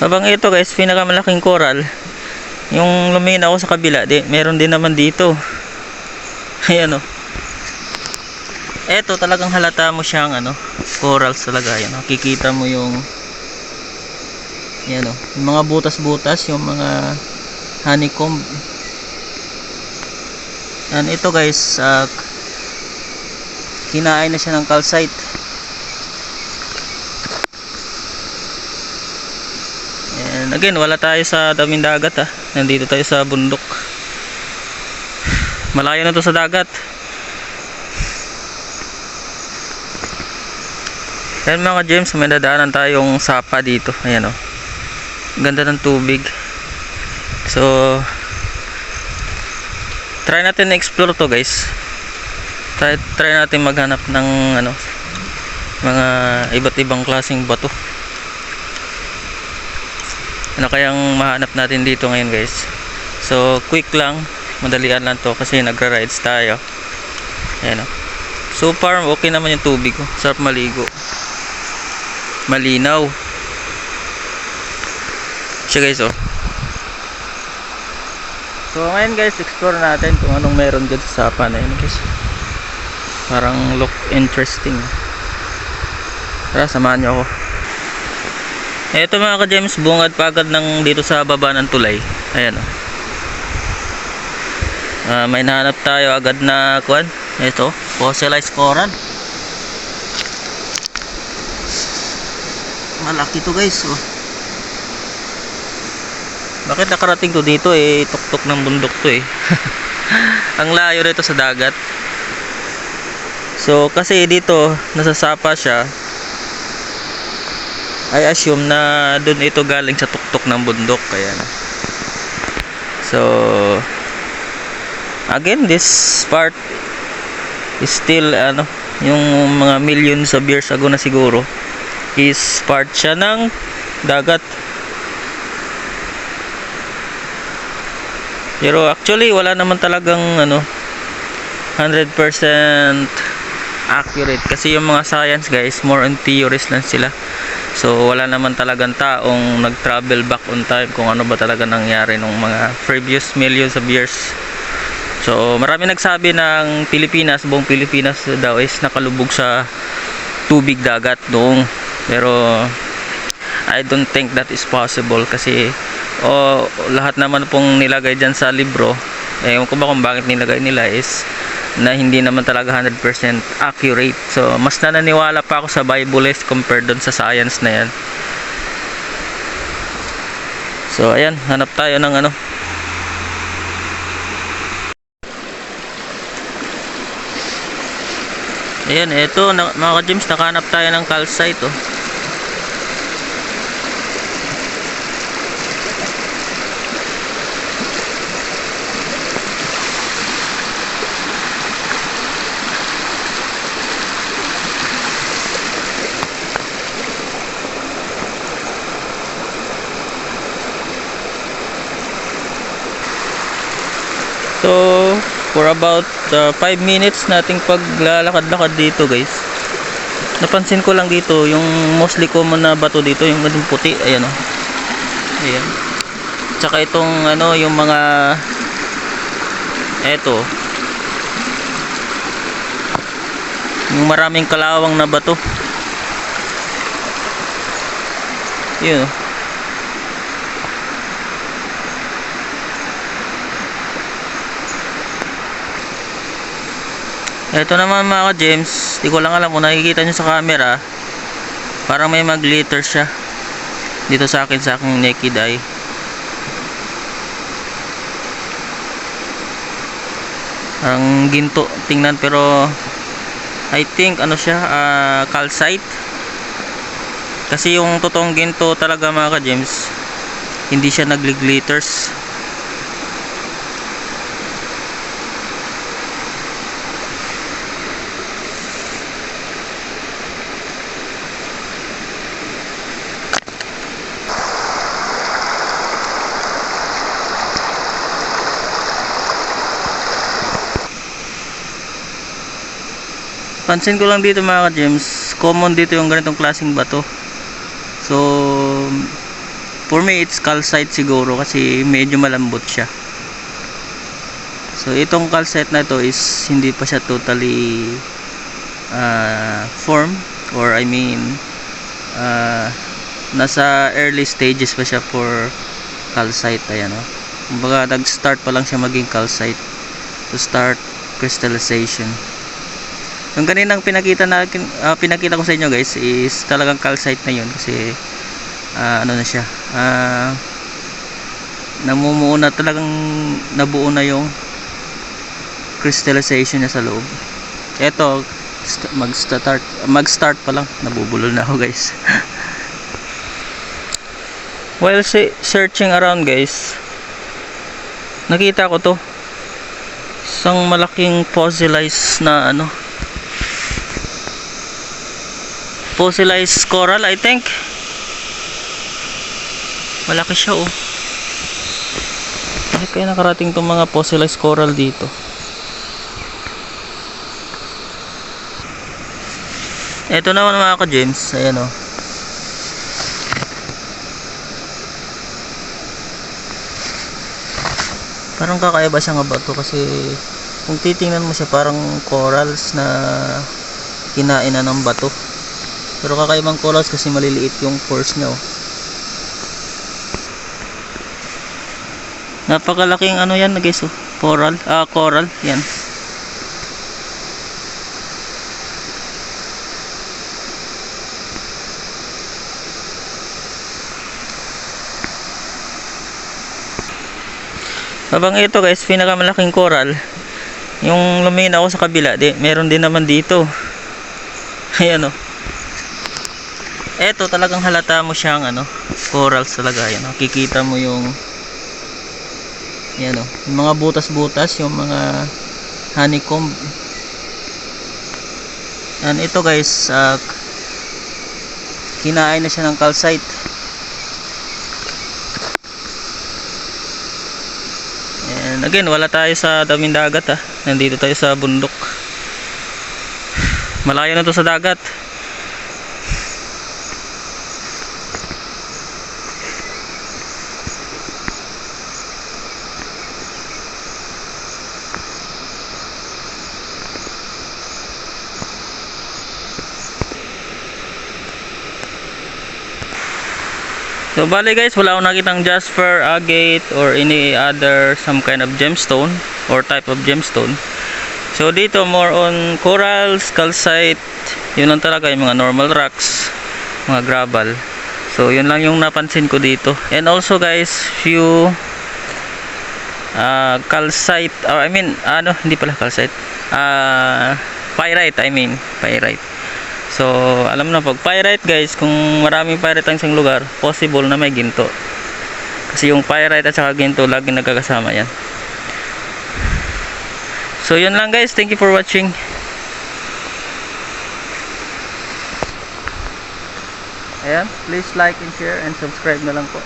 Habang ito guys, pinakamalaking coral. Yung lumingin ako sa kabila, di, meron din naman dito. Ayan o. Eto talagang halata mo siyang ano, corals talaga. Ayan, nakikita mo yung Ayan o, yung mga butas-butas, yung mga honeycomb. Yan, ito guys, ah, kinain na siya ng calcite. Again, wala tayo sa daming dagat ha. Nandito tayo sa bundok. Malayo na to sa dagat. Yan mga James, may dadaanan tayong sapa dito. Ayan o. Ganda ng tubig. So, try natin na-explore to guys. Try, try natin maghanap ng ano, mga iba't ibang klaseng bato. Ano kayang mahanap natin dito ngayon guys. So, quick lang. Madalian lang to kasi nagra-rides tayo. Ayan o. So far, okay naman yung tubig ko. Sarap maligo. Malinaw. Siya guys oh. So ngayon guys, explore natin kung anong meron dyan sa sapa na yun guys. Parang look interesting. Tara, samahan nyo ako. Ito mga ka-James, bungad pagad ng dito sa baba ng tulay. Ayan oh. Ah, may nahanap tayo agad na kuan. Ito, fossilized coral. Malaki to guys. Oh. Bakit nakarating to dito eh tuktok ng bundok to eh. Ang layo nito sa dagat. So kasi dito nasasapa siya. I assume na doon ito galing sa tuktok ng bundok kaya na. So again this part is still ano yung mga millions of years ago na siguro is part siya ng dagat Pero actually wala naman talagang ano 100% accurate kasi yung mga science guys more on theories lang sila. So wala naman talagang taong nag-travel back on time kung ano ba talaga nangyari nung mga previous millions of years. So marami nagsabi ng Pilipinas, buong Pilipinas daw is nakalubog sa tubig dagat noong pero I don't think that is possible kasi o lahat naman pong nilagay dyan sa libro eh kung ba kung bakit nilagay nila is na hindi naman talaga 100% accurate. So mas nananiwala pa ako sa Bible is compared dun sa science na yan. So ayan hanap tayo ng ano. Ayan na, mga ka-James nakahanap tayo ng calcite oh So, for about 5 minutes nating paglalakad-lakad dito guys. Napansin ko lang dito, yung mostly common na bato dito, yung ganun puti, ayan o. Ayan. Tsaka itong ano, yung mga eto. Yung maraming kalawang na bato. Yun. oh. Ito naman mga ka-James, di ko lang alam kung nakikita nyo sa camera, parang may mag-glitter siya dito sa akin sa aking naked eye. Ang ginto tingnan pero I think ano siya, ah, calcite. Kasi yung totoong ginto talaga mga ka-James, hindi siya nagli-glitters. Pansin ko lang dito mga ka-James, common dito yung ganitong klaseng bato. So, for me it's calcite siguro kasi medyo malambot siya. So itong calcite na to is hindi pa siya totally uh, form or I mean uh, nasa early stages pa siya for calcite ayan o kumbaga nag start pa lang siya maging calcite to start crystallization yung kaninang pinakita na ah, pinakita ko sa inyo guys is talagang calcite na yun kasi ah, ano na siya ah, namumuo na talagang nabuo na yung crystallization niya sa loob. Eto mag start mag start pa lang. Nabubulol na ako guys. While searching around guys nakita ko to. Isang malaking fossilized na ano fossilized coral I think. Malaki siya oh. Bakit kaya nakarating tong mga fossilized coral dito. Eto naman mga ka James ayan oh. Parang kakaiba siya nga bato kasi kung titingnan mo siya parang corals na kinain na ng bato pero kakaibang corals kasi maliliit yung pores niya oh. napakalaking ano yan guys oh. coral. Ah coral. Yan. Habang ito guys pinakamalaking coral. Yung lumina ako sa kabila di, meron din naman dito. Ayan oh eto talagang halata mo siyang ano corals talaga yan oh. kikita mo yung yan oh yung mga butas-butas yung mga honeycomb yan ito guys ah, kinain na siya ng calcite And again, wala tayo sa daming dagat ha. Nandito tayo sa bundok. Malayo na to sa dagat. So bali guys, wala akong nakitang jasper, agate or any other some kind of gemstone or type of gemstone. So dito more on corals, calcite, yun lang talaga yung mga normal rocks, mga gravel. So yun lang yung napansin ko dito. And also guys, few uh, calcite, or I mean, ano, hindi pala calcite. Uh, pyrite, I mean, pyrite. So, alam na pag pyrite guys, kung maraming pyrite ang isang lugar, possible na may ginto. Kasi yung pyrite at saka ginto, laging nagkakasama yan. So, yun lang guys. Thank you for watching. Ayan, please like and share and subscribe na lang po.